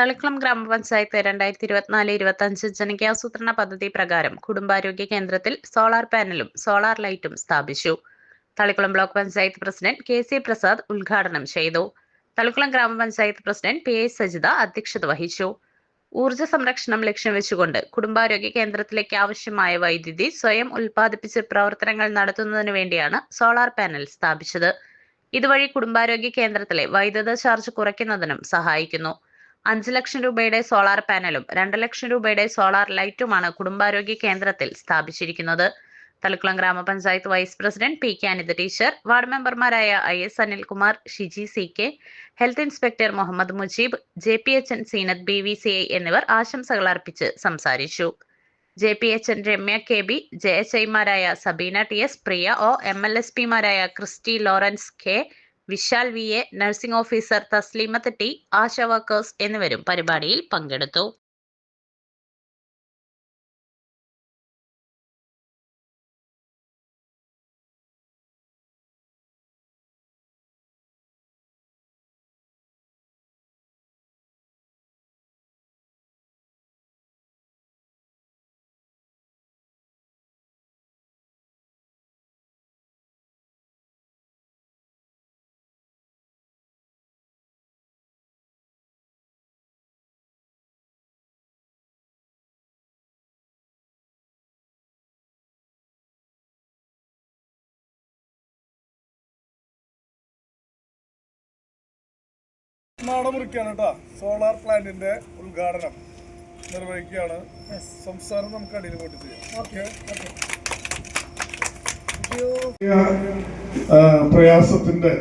തളിക്കുളം ഗ്രാമപഞ്ചായത്ത് രണ്ടായിരത്തി ഇരുപത്തിനാല് ഇരുപത്തി അഞ്ച് ജനകീയാസൂത്രണ പദ്ധതി പ്രകാരം കുടുംബാരോഗ്യ കേന്ദ്രത്തിൽ സോളാർ പാനലും സോളാർ ലൈറ്റും സ്ഥാപിച്ചു. Thalikulam block panchayat president K C Prasad ഉദ്ഘാടനം ചെയ്തു. തളിക്കുളം ഗ്രാമപഞ്ചായത്ത് പ്രസിഡന്റ് പി എ സജിത അധ്യക്ഷത വഹിച്ചു. ഊർജ സംരക്ഷണം ലക്ഷ്യം വെച്ചുകൊണ്ട് കുടുംബാരോഗ്യ കേന്ദ്രത്തിലേക്ക് ആവശ്യമായ വൈദ്യുതി സ്വയം ഉൽപ്പാദിപ്പിച്ച് പ്രവർത്തനങ്ങൾ നടത്തുന്നതിനു വേണ്ടിയാണ് സോളാർ പാനൽ സ്ഥാപിച്ചത്. ഇതുവഴി കുടുംബാരോഗ്യ കേന്ദ്രത്തിലെ വൈദ്യുത ചാർജ് കുറയ്ക്കുന്നതിനും സഹായിക്കുന്നു. അഞ്ച് ലക്ഷം രൂപയുടെ സോളാർ പാനലും രണ്ട് ലക്ഷം രൂപയുടെ സോളാർ ലൈറ്റുമാണ് കുടുംബാരോഗ്യ കേന്ദ്രത്തിൽ സ്ഥാപിച്ചിരിക്കുന്നത്. Thalikulam grama panchayat vice president P K Anitha teacher ward മെമ്പർമാരായ I S Anilkumar Shiji C K health inspector Muhammad Mujeeb J P H N Seenath B V C I എന്നിവർ ആശംസകൾ അർപ്പിച്ച് സംസാരിച്ചു. J P H N Ramya K B J H ഐമാരായ Sabeena T S Priya O M L S പിമാരായ Christy Lawrence K Vishal V A nursing officer Thasleemath T ASHA workers എന്നിവരും പരിപാടിയിൽ പങ്കെടുത്തു. നാടമുറിക്കാണ് കേട്ടോ. Solar പ്ലാന്റിന്റെ ഉദ്ഘാടനം നിർവഹിക്കുകയാണ്. സംസ്ഥാനം നമുക്ക് അടിയിൽ പോയിട്ട് ചെയ്യാം. ഓക്കെ പ്രയാസത്തിന്റെ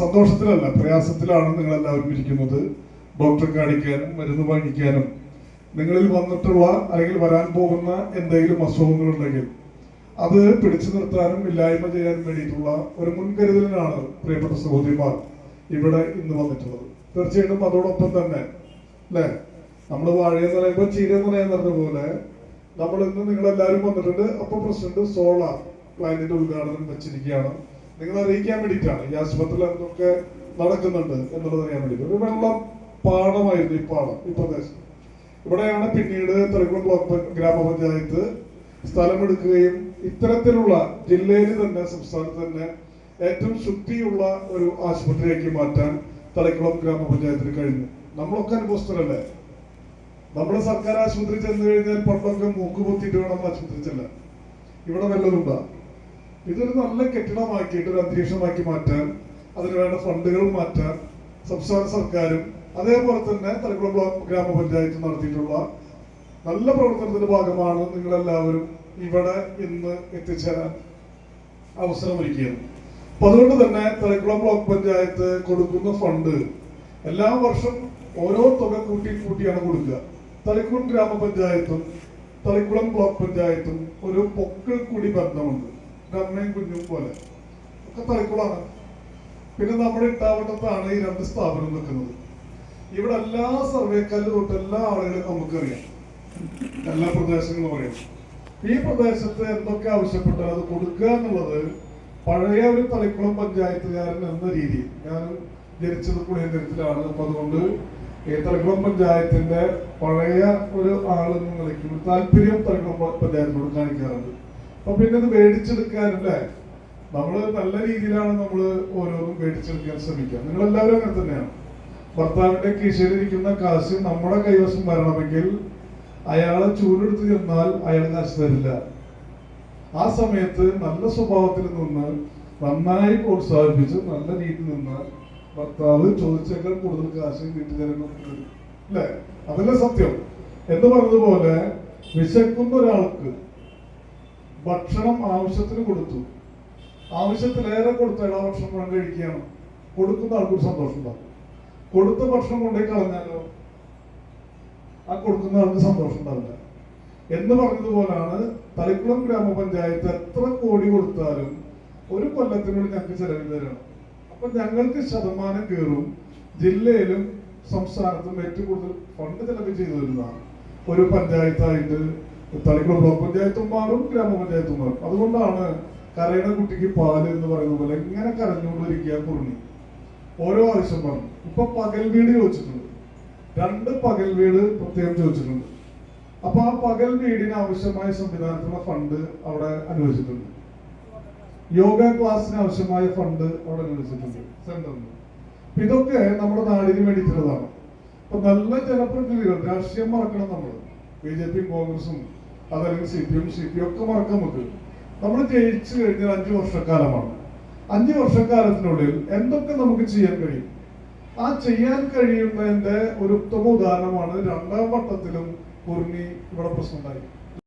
സന്തോഷത്തിലല്ല പ്രയാസത്തിലാണ് നിങ്ങൾ എല്ലാവരും ഇരിക്കുന്നത്. ഡോക്ടറെ കാണിക്കാനും മരുന്ന് വാങ്ങിക്കാനും. നിങ്ങളിൽ വന്നിട്ടുള്ള അല്ലെങ്കിൽ വരാൻ പോകുന്ന എന്തെങ്കിലും അസുഖങ്ങളുണ്ടെങ്കിൽ അത് പിടിച്ചു നിർത്താനും ഇല്ലായ്മ ചെയ്യാനും വേണ്ടിയിട്ടുള്ള ഒരു മുൻകരുതലിനാണ് പ്രിയപ്പെട്ട സഹോദരിമാർ ഇവിടെ ഇന്ന് വന്നിട്ടുള്ളത്. തീർച്ചയായിട്ടും അതോടൊപ്പം തന്നെ അല്ലേ? നമ്മൾ വാഴയെന്ന് പറയുമ്പോൾ ചീരയെന്ന് പറയാൻ പറഞ്ഞ പോലെ നമ്മൾ ഇന്ന് നിങ്ങൾ എല്ലാവരും വന്നിട്ടുണ്ട്. അപ്പൊ പ്രസിഡന്റ് സോളാർ പ്ലാന്റിന്റെ ഉദ്ഘാടനം വെച്ചിരിക്കുകയാണ്. നിങ്ങൾ അറിയിക്കാൻ വേണ്ടിയിട്ടാണ് ഈ ആശുപത്രിയിൽ എന്തൊക്കെ നടക്കുന്നുണ്ട് എന്നുള്ളത് അറിയാൻ വേണ്ടിയിട്ട്. ഒരു വെള്ളം പാടമായിരുന്നു ഈ പാടം ഈ പ്രദേശം. ഇവിടെയാണ് പിന്നീട് തളിക്കുളം ബ്ലോക്ക് ഗ്രാമപഞ്ചായത്ത് സ്ഥലമെടുക്കുകയും ഇത്തരത്തിലുള്ള ജില്ലയിൽ തന്നെ സംസ്ഥാനത്ത് തന്നെ ഏറ്റവും ശുദ്ധിയുള്ള ഒരു ആശുപത്രിയാക്കി മാറ്റാൻ തളിക്കുളം ഗ്രാമപഞ്ചായത്തിന് കഴിഞ്ഞു. നമ്മളൊക്കെ അനുഭവസ്ഥരല്ലേ നമ്മുടെ സർക്കാർ ആശുപത്രി ചെന്ന് കഴിഞ്ഞാൽ പണ്ടൊക്കെ മൂക്ക് വേണം ആശുപത്രി ചെല്ലാൻ ഇവിടെ വല്ലതുണ്ടാ ഇതൊരു നല്ല കെട്ടിടമാക്കിയിട്ട് ഒരു അന്തരീക്ഷമാക്കി മാറ്റാൻ അതിന് വേണ്ട ഫണ്ടുകൾ മാറ്റാൻ സംസ്ഥാന സർക്കാരും അതേപോലെ തന്നെ തലക്കുളം ഗ്രാമപഞ്ചായത്ത് നടത്തിയിട്ടുള്ള നല്ല പ്രവർത്തനത്തിന്റെ ഭാഗമാണ് നിങ്ങളെല്ലാവരും ഇവിടെ ഇന്ന് എത്തിച്ചേരാൻ അവസരമൊരുക്കിയത്. അപ്പൊ അതുകൊണ്ട് തന്നെ തലക്കുളം ബ്ലോക്ക് പഞ്ചായത്ത് കൊടുക്കുന്ന ഫണ്ട് എല്ലാ വർഷം ഓരോ തുക കൂട്ടി കൂട്ടിയാണ് കൊടുക്കുക. തളിക്കുളം ഗ്രാമപഞ്ചായത്തും തളിക്കുളം ബ്ലോക്ക് പഞ്ചായത്തും ഒരു പൊക്കിൾ കൂടി ബന്ധമുണ്ട്. അമ്മയും കുഞ്ഞും പോലെ. ഒക്കെ തളിക്കുളമാണ് പിന്നെ നമ്മുടെ ഇട്ടാവട്ടത്താണ് ഈ രണ്ട് സ്ഥാപനം നിൽക്കുന്നത്. ഇവിടെ എല്ലാ സർവേക്കാരിൽ തൊട്ട് എല്ലാ ആളുകളും നമുക്കറിയാം. എല്ലാ പ്രദേശങ്ങളും അറിയാം. ഈ പ്രദേശത്ത് എന്തൊക്കെ ആവശ്യപ്പെട്ടാൽ അത് കൊടുക്കുക എന്നുള്ളത് പഴയ ഒരു തളിക്കുളം പഞ്ചായത്തുകാരൻ എന്ന രീതിയിൽ ഞാൻ ജനിച്ചത് കുടിയേറ്റത്തിലാണ് അപ്പൊ അതുകൊണ്ട് തളിക്കുളം പഞ്ചായത്തിന്റെ പഴയ ഒരു ആൾ എന്ന നിലയ്ക്ക് താല്പര്യം തളിക്കുളം പഞ്ചായത്തിനോട് കാണിക്കാറുണ്ട്. അപ്പൊ പിന്നെ ഇത് മേടിച്ചെടുക്കാനല്ലേ? നമ്മൾ നല്ല രീതിയിലാണ് നമ്മൾ ഓരോന്നും മേടിച്ചെടുക്കാൻ ശ്രമിക്കുക. നിങ്ങൾ എല്ലാവരും അങ്ങനെ തന്നെയാണ്. ഭർത്താവിന്റെ കീശയിലിരിക്കുന്ന കാശ് നമ്മുടെ കൈവശം വരണമെങ്കിൽ അയാളെ ചൂടെടുത്ത് ചെന്നാൽ അയാൾ കാശ് തരില്ല. ആ സമയത്ത് നല്ല സ്വഭാവത്തിൽ നിന്ന് നന്നായി പ്രോത്സാഹിപ്പിച്ച് നല്ല രീതിയിൽ നിന്ന് ഭർത്താവ് ചോദിച്ചേക്കാൾ കൂടുതൽ കാശ് തരും അല്ലേ? അതല്ലേ സത്യം. എന്ന് പറഞ്ഞതുപോലെ വിശക്കുന്ന ഒരാൾക്ക് ഭക്ഷണം ആവശ്യത്തിന് കൊടുത്തു. ആവശ്യത്തിലേറെ കൊടുത്ത ഇടാ ഭക്ഷണം വേണം കഴിക്കുകയാണ്. കൊടുക്കുന്ന ആൾക്കൊരു സന്തോഷം ഉണ്ടാവും. കൊടുത്ത ഭക്ഷണം കൊണ്ടേ കളഞ്ഞാലോ ആ കൊടുക്കുന്ന ആൾക്ക് സന്തോഷം ഉണ്ടാവില്ല. എന്ന് പറഞ്ഞതുപോലാണ് തളിക്കുളം ഗ്രാമപഞ്ചായത്ത് എത്ര കോടി കൊടുത്താലും ഒരു കൊല്ലത്തിനുള്ളിൽ ഞങ്ങൾക്ക് ചെലവിൽ തരണം അപ്പൊ ഞങ്ങൾക്ക് ശതമാനം കയറും. ജില്ലയിലും സംസ്ഥാനത്തും ഏറ്റവും കൂടുതൽ ഫണ്ട് ചെലവ് ചെയ്തു തരുന്നതാണ്. ഒരു പഞ്ചായത്തായിട്ട് തളിക്കുളം ബ്ലോക്ക് പഞ്ചായത്തും മാറും ഗ്രാമപഞ്ചായത്തും മാറും. അതുകൊണ്ടാണ് കരയുടെ കുട്ടിക്ക് പാൽ എന്ന് പറയുന്ന പോലെ എങ്ങനെ കരഞ്ഞുകൊണ്ടിരിക്കുക കുറഞ്ഞു ഓരോ ആവശ്യം പറഞ്ഞു ഇപ്പൊ പകൽ വീട് ചോദിച്ചിട്ടുണ്ട്. രണ്ട് പകൽ വീട് പ്രത്യേകം ചോദിച്ചിട്ടുണ്ട്. അപ്പൊ ആ പകൽ വീടിന് ആവശ്യമായ സംവിധാനത്തിലുള്ള ഫണ്ട് അവിടെ അനുവദിച്ചിട്ടുണ്ട്. യോഗ ക്ലാസ്സിന് ആവശ്യമായ ഫണ്ട് അവിടെ അനുവദിച്ചിട്ടുണ്ട്. സെന്ററിന് ഇതൊക്കെ നമ്മുടെ നാടിന് വേണ്ടിയിട്ടുള്ളതാണ്. അപ്പൊ നല്ല ജനപ്രതിനിധികൾ രാഷ്ട്രീയം മറക്കണം നമ്മൾ ബി ജെ പിയും കോൺഗ്രസും അതല്ലെങ്കിൽ C P M C P ഒക്കെ മറക്കാൻ നമുക്ക്. നമ്മൾ ജയിച്ചു കഴിഞ്ഞാൽ അഞ്ചു വർഷക്കാലമാണ്. അഞ്ചു വർഷക്കാലത്തിനുള്ളിൽ എന്തൊക്കെ നമുക്ക് ചെയ്യാൻ കഴിയും? ആ ചെയ്യാൻ കഴിയുന്നതിന്റെ ഒരു ഉത്തമ ഉദാഹരണമാണ് രണ്ടാം വട്ടത്തിലും പൂർണി ഇവിടെ പ്രശ്നമുണ്ടായി